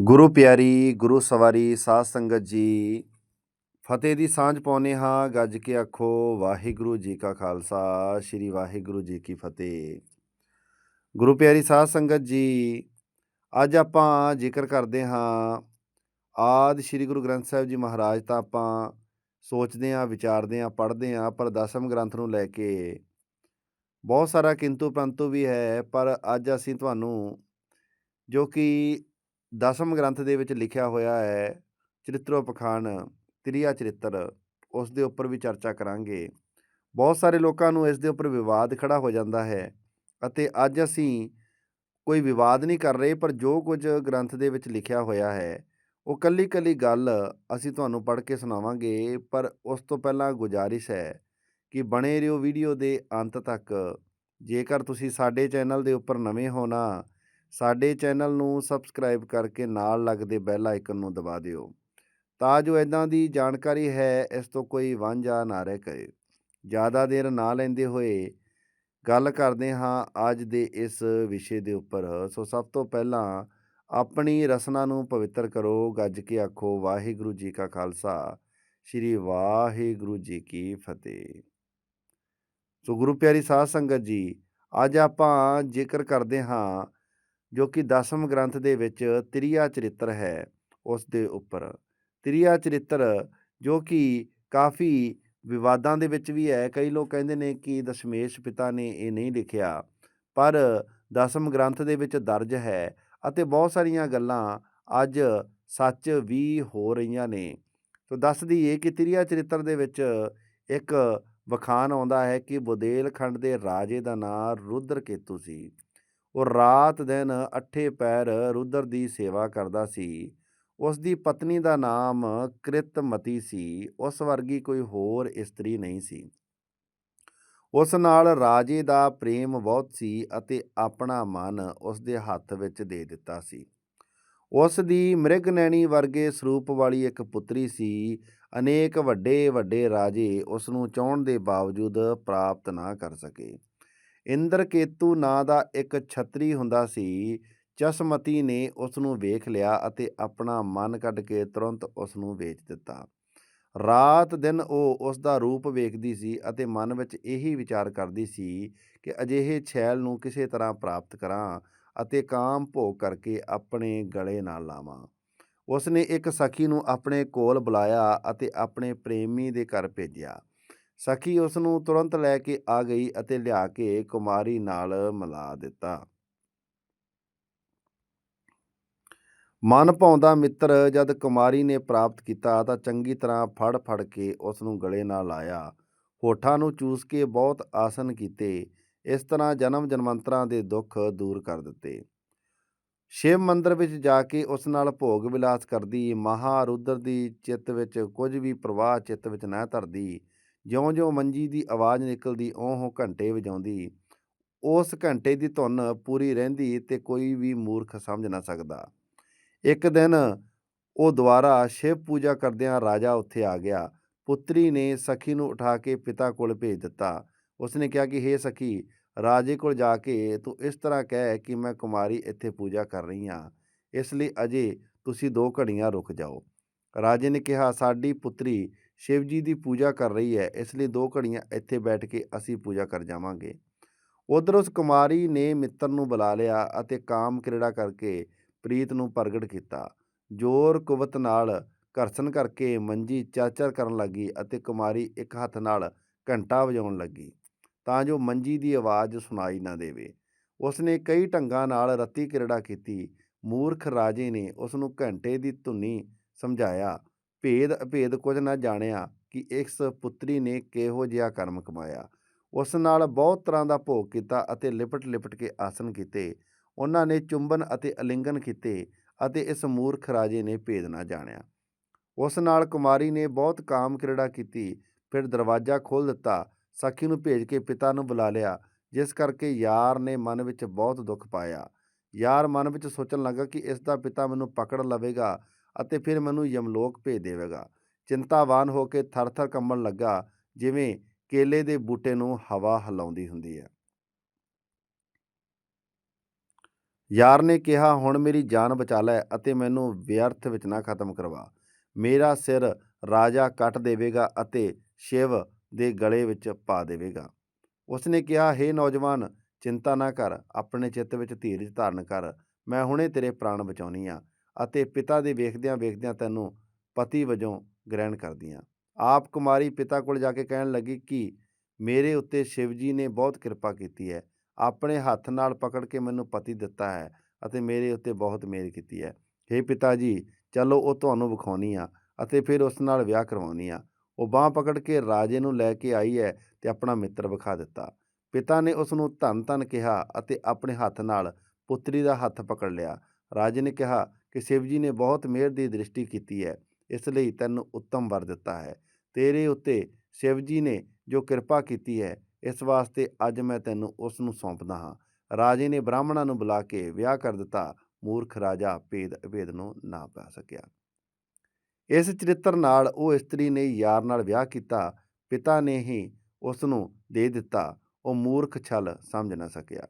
ਗੁਰੂ ਪਿਆਰੀ, ਗੁਰੂ ਸਵਾਰੀ, ਸਾਧ ਸੰਗਤ ਜੀ, ਫਤਿਹ ਦੀ ਸਾਂਝ ਪਾਉਨੇ ਹਾਂ। ਗੱਜ ਕੇ ਆਖੋ, ਵਾਹਿਗੁਰੂ ਜੀ ਕਾ ਖਾਲਸਾ, ਸ੍ਰੀ ਵਾਹਿਗੁਰੂ ਜੀ ਕੀ ਫਤਿਹ। ਗੁਰੂ ਪਿਆਰੀ, ਸਾਧ ਸੰਗਤ ਜੀ, ਅੱਜ ਆਪਾਂ ਜ਼ਿਕਰ ਕਰਦੇ ਹਾਂ, ਆਦ ਸ੍ਰੀ ਗੁਰੂ ਗ੍ਰੰਥ ਸਾਹਿਬ ਜੀ ਮਹਾਰਾਜ ਤਾਂ ਆਪਾਂ ਸੋਚਦੇ ਹਾਂ, ਵਿਚਾਰਦੇ ਹਾਂ, ਪੜ੍ਹਦੇ ਹਾਂ, ਪਰ ਦਸਮ ਗ੍ਰੰਥ ਨੂੰ ਲੈ ਕੇ ਬਹੁਤ ਸਾਰਾ ਕਿੰਤੂ ਪ੍ਰੰਤੂ ਵੀ ਹੈ। ਪਰ ਅੱਜ ਅਸੀਂ ਤੁਹਾਨੂੰ ਜੋ ਕਿ ਦਸਮ ਗ੍ਰੰਥ ਦੇ ਵਿੱਚ ਲਿਖਿਆ ਹੋਇਆ ਹੈ, ਚਰਿਤ੍ਰੋ ਪਖਾਨ ਤ੍ਰਿਆ ਚਰਿੱਤਰ, ਉਸ ਦੇ ਉੱਪਰ ਵੀ ਚਰਚਾ ਕਰਾਂਗੇ। ਬਹੁਤ ਸਾਰੇ ਲੋਕਾਂ ਨੂੰ ਇਸ ਦੇ ਉੱਪਰ ਵਿਵਾਦ ਖੜਾ ਹੋ ਜਾਂਦਾ ਹੈ ਅਤੇ ਅੱਜ ਅਸੀਂ ਕੋਈ ਵਿਵਾਦ ਨਹੀਂ ਕਰ ਰਹੇ, ਪਰ ਜੋ ਕੁਝ ਗ੍ਰੰਥ ਦੇ ਵਿੱਚ ਲਿਖਿਆ ਹੋਇਆ ਹੈ, ਉਹ ਕੱਲੀ ਕੱਲੀ ਗੱਲ ਅਸੀਂ ਤੁਹਾਨੂੰ ਪੜ੍ਹ ਕੇ ਸੁਣਾਵਾਂਗੇ, ਪਰ ਉਸ ਤੋਂ ਪਹਿਲਾਂ ਗੁਜਾਰਿਸ਼ ਹੈ ਕਿ ਬਣੇ ਰਹੋ ਵੀਡੀਓ ਦੇ ਅੰਤ ਤੱਕ। ਜੇਕਰ ਤੁਸੀਂ ਸਾਡੇ ਚੈਨਲ ਦੇ ਉੱਪਰ ਨਵੇਂ ਹੋ ਨਾ ਸਾਡੇ ਚੈਨਲ ਨੂੰ ਸਬਸਕ੍ਰਾਈਬ ਕਰਕੇ ਨਾਲ ਲੱਗਦੇ ਬੈਲ ਆਈਕਨ ਨੂੰ ਦਬਾ ਦਿਓ। ਤਾਂ ਜੋ ਇਦਾਂ ਦੀ ਜਾਣਕਾਰੀ ਹੈ, ਇਸ ਤੋਂ ਕੋਈ ਵਾਂਝਾ ਨਾ ਰਹਿ ਕਰੇ। ਜ਼ਿਆਦਾ ਦੇਰ ਨਾ ਲੈਂਦੇ ਹੋਏ ਗੱਲ ਕਰਦੇ ਹਾਂ ਅੱਜ ਦੇ ਇਸ ਵਿਸ਼ੇ ਦੇ ਉੱਪਰ। ਸੋ ਸਭ ਤੋਂ ਪਹਿਲਾਂ ਆਪਣੀ ਰਸਨਾ ਨੂੰ ਪਵਿੱਤਰ ਕਰੋ, ਗੱਜ ਕੇ ਆਖੋ, ਵਾਹਿਗੁਰੂ ਜੀ ਕਾ ਖਾਲਸਾ, ਸ੍ਰੀ ਵਾਹਿਗੁਰੂ ਜੀ ਕੀ ਫਤਿਹ। ਸੋ ਗੁਰੂ ਪਿਆਰੀ ਸਾਧ ਸੰਗਤ ਜੀ, ਅੱਜ ਆਪਾਂ ਜ਼ਿਕਰ ਕਰਦੇ ਹਾਂ ਜੋ ਕਿ ਦਸਮ ਗ੍ਰੰਥ ਦੇ ਵਿੱਚ ਤ੍ਰਿਆ ਚਰਿੱਤਰ ਹੈ ਉਸ ਦੇ ਉੱਪਰ। ਤ੍ਰਿਆ ਚਰਿੱਤਰ ਜੋ ਕਿ ਕਾਫੀ ਵਿਵਾਦਾਂ ਦੇ ਵਿੱਚ ਵੀ ਹੈ। ਕਈ ਲੋਕ ਕਹਿੰਦੇ ਨੇ ਕਿ ਦਸ਼ਮੇਸ਼ ਪਿਤਾ ਨੇ ਇਹ ਨਹੀਂ ਲਿਖਿਆ, ਪਰ ਦਸਮ ਗ੍ਰੰਥ ਦੇ ਵਿੱਚ ਦਰਜ ਹੈ ਅਤੇ ਬਹੁਤ ਸਾਰੀਆਂ ਗੱਲਾਂ ਅੱਜ ਸੱਚ ਵੀ ਹੋ ਰਹੀਆਂ ਨੇ। ਸੋ ਦੱਸ ਦਈਏ ਕਿ ਤ੍ਰਿਆ ਚਰਿੱਤਰ ਦੇ ਵਿੱਚ ਇੱਕ ਵਖਾਨ ਆਉਂਦਾ ਹੈ ਕਿ ਬੁਦੇਲਖੰਡ ਦੇ ਰਾਜੇ ਦਾ ਨਾਂ ਰੁਦਰ ਕੇਤੂ ਸੀ। ਉਹ ਰਾਤ ਦਿਨ ਅੱਠੇ ਪੈਰ ਰੁਦਰ ਦੀ ਸੇਵਾ ਕਰਦਾ ਸੀ। ਉਸ ਦੀ ਪਤਨੀ ਦਾ ਨਾਮ ਕ੍ਰਿਤਮਤੀ ਸੀ। ਉਸ ਵਰਗੀ ਕੋਈ ਹੋਰ ਇਸਤਰੀ ਨਹੀਂ ਸੀ। ਉਸ ਨਾਲ ਰਾਜੇ ਦਾ ਪ੍ਰੇਮ ਬਹੁਤ ਸੀ ਅਤੇ ਆਪਣਾ ਮਨ ਉਸ ਦੇ ਹੱਥ ਵਿੱਚ ਦੇ ਦਿੱਤਾ ਸੀ। ਉਸ ਦੀ ਮ੍ਰਿਗਨੈਣੀ ਵਰਗੇ ਸਰੂਪ ਵਾਲੀ ਇੱਕ ਪੁੱਤਰੀ ਸੀ। ਅਨੇਕ ਵੱਡੇ ਵੱਡੇ ਰਾਜੇ ਉਸ ਨੂੰ ਚਾਹਣ ਦੇ ਬਾਵਜੂਦ ਪ੍ਰਾਪਤ ਨਾ ਕਰ ਸਕੇ। ਇੰਦਰਕੇਤੂ ਨਾਂ ਦਾ ਇੱਕ ਛਤਰੀ ਹੁੰਦਾ ਸੀ। ਚਸ਼ਮਤੀ ਨੇ ਉਸ ਨੂੰ ਵੇਖ ਲਿਆ ਅਤੇ ਆਪਣਾ ਮਨ ਕੱਢ ਕੇ ਤੁਰੰਤ ਉਸ ਨੂੰ ਵੇਚ ਦਿੱਤਾ। ਰਾਤ ਦਿਨ ਉਹ ਉਸ ਦਾ ਰੂਪ ਵੇਖਦੀ ਸੀ ਅਤੇ ਮਨ ਵਿੱਚ ਇਹੀ ਵਿਚਾਰ ਕਰਦੀ ਸੀ ਕਿ ਅਜਿਹੇ ਛੈਲ ਨੂੰ ਕਿਸੇ ਤਰ੍ਹਾਂ ਪ੍ਰਾਪਤ ਕਰਾਂ ਅਤੇ ਕਾਮ ਭੋਗ ਕਰਕੇ ਆਪਣੇ ਗਲੇ ਨਾਲ ਲਾਵਾਂ। ਉਸ ਨੇ ਇੱਕ ਸਖੀ ਨੂੰ ਆਪਣੇ ਕੋਲ ਬੁਲਾਇਆ ਅਤੇ ਆਪਣੇ ਪ੍ਰੇਮੀ ਦੇ ਘਰ ਭੇਜਿਆ। ਸਖੀ ਉਸ ਨੂੰ ਤੁਰੰਤ ਲੈ ਕੇ ਆ ਗਈ ਅਤੇ ਲਿਆ ਕੇ ਕੁਮਾਰੀ ਨਾਲ ਮਿਲਾ ਦਿੱਤਾ। ਮਨ ਭਾਉਂਦਾ ਮਿੱਤਰ, ਜਦ ਕੁਮਾਰੀ ਨੇ ਪ੍ਰਾਪਤ ਕੀਤਾ ਤਾਂ ਚੰਗੀ ਤਰ੍ਹਾਂ ਫੜ ਫੜ ਕੇ ਉਸ ਨੂੰ ਗਲੇ ਨਾਲ ਲਾਇਆ। ਹੋਠਾਂ ਨੂੰ ਚੂਸ ਕੇ ਬਹੁਤ ਆਸਨ ਕੀਤੇ। ਇਸ ਤਰ੍ਹਾਂ ਜਨਮ ਜਨਮੰਤਰਾਂ ਦੇ ਦੁੱਖ ਦੂਰ ਕਰ ਦਿੱਤੇ। ਸ਼ਿਵ ਮੰਦਰ ਵਿੱਚ ਜਾ ਕੇ ਉਸ ਨਾਲ ਭੋਗ ਵਿਲਾਸ ਕਰਦੀ। ਮਹਾਰੁਦਰ ਦੀ ਚਿੱਤ ਵਿੱਚ ਕੁਝ ਵੀ ਪ੍ਰਵਾਹ ਚਿੱਤ ਵਿੱਚ ਨਾ ਧਰਦੀ। ਜਿਉਂ-ਜਿਉਂ ਮੰਜੀ ਦੀ ਆਵਾਜ਼ ਨਿਕਲਦੀ ਓਹ ਘੰਟੇ ਵਜਾਉਂਦੀ, ਉਸ ਘੰਟੇ ਦੀ ਧੁਨ ਪੂਰੀ ਰਹਿੰਦੀ ਤੇ ਕੋਈ ਵੀ ਮੂਰਖ ਸਮਝ ਨਾ ਸਕਦਾ। ਇੱਕ ਦਿਨ ਉਹ ਦੁਆਰਾ ਸ਼ਿਵ ਪੂਜਾ ਕਰਦਿਆਂ ਰਾਜਾ ਉੱਥੇ ਆ ਗਿਆ। ਪੁੱਤਰੀ ਨੇ ਸਖੀ ਨੂੰ ਉਠਾ ਕੇ ਪਿਤਾ ਕੋਲ ਭੇਜ ਦਿੱਤਾ। ਉਸਨੇ ਕਿਹਾ ਕਿ, ਹੇ ਸਖੀ, ਰਾਜੇ ਕੋਲ ਜਾ ਕੇ ਤੂੰ ਇਸ ਤਰ੍ਹਾਂ ਕਹਿ ਕਿ ਮੈਂ ਕੁਮਾਰੀ ਇੱਥੇ ਪੂਜਾ ਕਰ ਰਹੀ ਹਾਂ। ਇਸ ਲਈ ਅਜੇ ਤੁਸੀਂ ਦੋ ਘੜੀਆਂ ਰੁਕ ਜਾਓ। ਰਾਜੇ ਨੇ ਕਿਹਾ, ਸਾਡੀ ਪੁੱਤਰੀ ਸ਼ਿਵ ਜੀ ਦੀ ਪੂਜਾ ਕਰ ਰਹੀ ਹੈ, ਇਸ ਲਈ ਦੋ ਘੜੀਆਂ ਇੱਥੇ ਬੈਠ ਕੇ ਅਸੀਂ ਪੂਜਾ ਕਰ ਜਾਵਾਂਗੇ। ਉਧਰ ਉਸ ਕੁਮਾਰੀ ਨੇ ਮਿੱਤਰ ਨੂੰ ਬੁਲਾ ਲਿਆ ਅਤੇ ਕਾਮ ਕਿਰੜਾ ਕਰਕੇ ਪ੍ਰੀਤ ਨੂੰ ਪ੍ਰਗਟ ਕੀਤਾ। ਜ਼ੋਰ ਕੁਵਤ ਨਾਲ ਘਰਸ਼ਣ ਕਰਕੇ ਮੰਜੀ ਚਾਚਰ ਕਰਨ ਲੱਗੀ ਅਤੇ ਕੁਮਾਰੀ ਇੱਕ ਹੱਥ ਨਾਲ ਘੰਟਾ ਵਜਾਉਣ ਲੱਗੀ। ਤਾਂ ਜੋ ਮੰਜੀ ਦੀ ਆਵਾਜ਼ ਸੁਣਾਈ ਨਾ ਦੇਵੇ। ਉਸਨੇ ਕਈ ਢੰਗਾਂ ਨਾਲ ਰੱਤੀ ਕਿਰੜਾ ਕੀਤੀ। ਮੂਰਖ ਰਾਜੇ ਨੇ ਉਸ ਨੂੰ ਘੰਟੇ ਦੀ ਧੁਨੀ ਸਮਝਾਇਆ ਭੇਦ ਅਭੇਦ ਕੁਝ ਨਾ ਜਾਣਿਆ ਕਿ ਇਸ ਪੁੱਤਰੀ ਨੇ ਕਿਹੋ ਜਿਹਾ ਕਰਮ ਕਮਾਇਆ। ਉਸ ਨਾਲ ਬਹੁਤ ਤਰ੍ਹਾਂ ਦਾ ਭੋਗ ਕੀਤਾ ਅਤੇ ਲਿਪਟ ਲਿਪਟ ਕੇ ਆਸਨ ਕੀਤੇ। ਉਹਨਾਂ ਨੇ ਚੁੰਬਨ ਅਤੇ ਅਲਿੰਗਨ ਕੀਤੇ ਅਤੇ ਇਸ ਮੂਰਖ ਰਾਜੇ ਨੇ ਭੇਦ ਨਾ ਜਾਣਿਆ। ਉਸ ਨਾਲ ਕੁਮਾਰੀ ਨੇ ਬਹੁਤ ਕਾਮ ਕ੍ਰੀੜਾ ਕੀਤੀ। ਫਿਰ ਦਰਵਾਜ਼ਾ ਖੋਲ ਦਿੱਤਾ, ਸਖੀ ਨੂੰ ਭੇਜ ਕੇ ਪਿਤਾ ਨੂੰ ਬੁਲਾ ਲਿਆ, ਜਿਸ ਕਰਕੇ ਯਾਰ ਨੇ ਮਨ ਵਿੱਚ ਬਹੁਤ ਦੁੱਖ ਪਾਇਆ। ਯਾਰ ਮਨ ਵਿੱਚ ਸੋਚਣ ਲੱਗਾ ਕਿ ਇਸ ਦਾ ਪਿਤਾ ਮੈਨੂੰ ਪਕੜ ਲਵੇਗਾ ਅਤੇ ਫਿਰ ਮੈਨੂੰ ਯਮਲੋਕ ਭੇਜ ਦੇਵੇਗਾ। ਚਿੰਤਾਵਾਨ ਹੋ ਕੇ ਥਰ-ਥਰ ਕੰਬਣ ਲੱਗਾ, ਜਿਵੇਂ ਕੇਲੇ ਦੇ ਬੂਟੇ ਨੂੰ ਹਵਾ ਹਿਲਾਉਂਦੀ ਹੁੰਦੀ ਹੈ। ਯਾਰ ਨੇ ਕਿਹਾ, ਹੁਣ ਮੇਰੀ ਜਾਨ ਬਚਾ ਲੈ ਅਤੇ ਮੈਨੂੰ ਵਿਅਰਥ ਵਿੱਚ ਨਾ ਖਤਮ ਕਰਵਾ। ਮੇਰਾ ਸਿਰ ਰਾਜਾ ਕੱਟ ਦੇਵੇਗਾ ਅਤੇ ਸ਼ਿਵ ਦੇ ਗਲੇ ਵਿੱਚ ਪਾ ਦੇਵੇਗਾ। ਉਸਨੇ ਕਿਹਾ, ਹੇ ਨੌਜਵਾਨ, ਚਿੰਤਾ ਨਾ ਕਰ, ਆਪਣੇ ਚਿੱਤ ਵਿੱਚ ਧੀਰਜ ਧਾਰਨ ਕਰ। ਮੈਂ ਹੁਣੇ ਤੇਰੇ ਪ੍ਰਾਣ ਬਚਾਉਣੀ ਆ। ਅਤੇ ਪਿਤਾ ਦੇ ਵੇਖਦਿਆਂ ਵੇਖਦਿਆਂ ਤੈਨੂੰ ਪਤੀ ਵਜੋਂ ਗ੍ਰਹਿਣ ਕਰਦੀ ਹਾਂ ਆਪ ਕੁਮਾਰੀ ਪਿਤਾ ਕੋਲ ਜਾ ਕੇ ਕਹਿਣ ਲੱਗੀ ਕਿ ਮੇਰੇ ਉੱਤੇ ਸ਼ਿਵ ਜੀ ਨੇ ਬਹੁਤ ਕਿਰਪਾ ਕੀਤੀ ਹੈ। ਆਪਣੇ ਹੱਥ ਨਾਲ ਪਕੜ ਕੇ ਮੈਨੂੰ ਪਤੀ ਦਿੱਤਾ ਹੈ ਅਤੇ ਮੇਰੇ ਉੱਤੇ ਬਹੁਤ ਮਿਹਰ ਕੀਤੀ ਹੈ। हे ਪਿਤਾ ਜੀ, ਚਲੋ ਉਹ ਤੁਹਾਨੂੰ ਵਿਖਾਉਣੀ ਆ ਅਤੇ ਫਿਰ ਉਸ ਨਾਲ ਵਿਆਹ ਕਰਵਾਉਣੀ ਆ। ਉਹ ਬਾਹ ਪਕੜ ਕੇ ਰਾਜੇ ਨੂੰ ਲੈ ਕੇ ਆਈ ਹੈ ਤੇ ਆਪਣਾ ਮਿੱਤਰ ਵਿਖਾ ਦਿੱਤਾ। ਪਿਤਾ ਨੇ ਉਸ ਨੂੰ ਧੰਨ ਧੰਨ ਕਿਹਾ ਅਤੇ ਆਪਣੇ ਹੱਥ ਨਾਲ ਪੁੱਤਰੀ ਦਾ ਹੱਥ ਪਕੜ ਲਿਆ। ਰਾਜੇ ਨੇ ਕਿਹਾ ਕਿ ਸ਼ਿਵ ਜੀ ਨੇ ਬਹੁਤ ਮਿਹਰ ਦੀ ਦ੍ਰਿਸ਼ਟੀ ਕੀਤੀ ਹੈ, ਇਸ ਲਈ ਤੈਨੂੰ ਉੱਤਮ ਵਰ ਦਿੱਤਾ ਹੈ। ਤੇਰੇ ਉੱਤੇ ਸ਼ਿਵ ਜੀ ਨੇ ਜੋ ਕਿਰਪਾ ਕੀਤੀ ਹੈ, ਇਸ ਵਾਸਤੇ ਅੱਜ ਮੈਂ ਤੈਨੂੰ ਉਸ ਨੂੰ ਸੌਂਪਦਾ ਹਾਂ। ਰਾਜੇ ਨੇ ਬ੍ਰਾਹਮਣਾਂ ਨੂੰ ਬੁਲਾ ਕੇ ਵਿਆਹ ਕਰ ਦਿੱਤਾ, ਮੂਰਖ ਰਾਜਾ ਭੇਦ, ਅਭੇਦ ਨੂੰ ਨਾ ਪਾ ਸਕਿਆ। ਇਸ ਚਰਿੱਤਰ ਨਾਲ ਉਹ ਇਸਤਰੀ ਨੇ ਯਾਰ ਨਾਲ ਵਿਆਹ ਕੀਤਾ, ਪਿਤਾ ਨੇ ਹੀ ਉਸ ਨੂੰ ਦੇ ਦਿੱਤਾ, ਉਹ ਮੂਰਖ ਛਲ ਸਮਝ ਨਾ ਸਕਿਆ।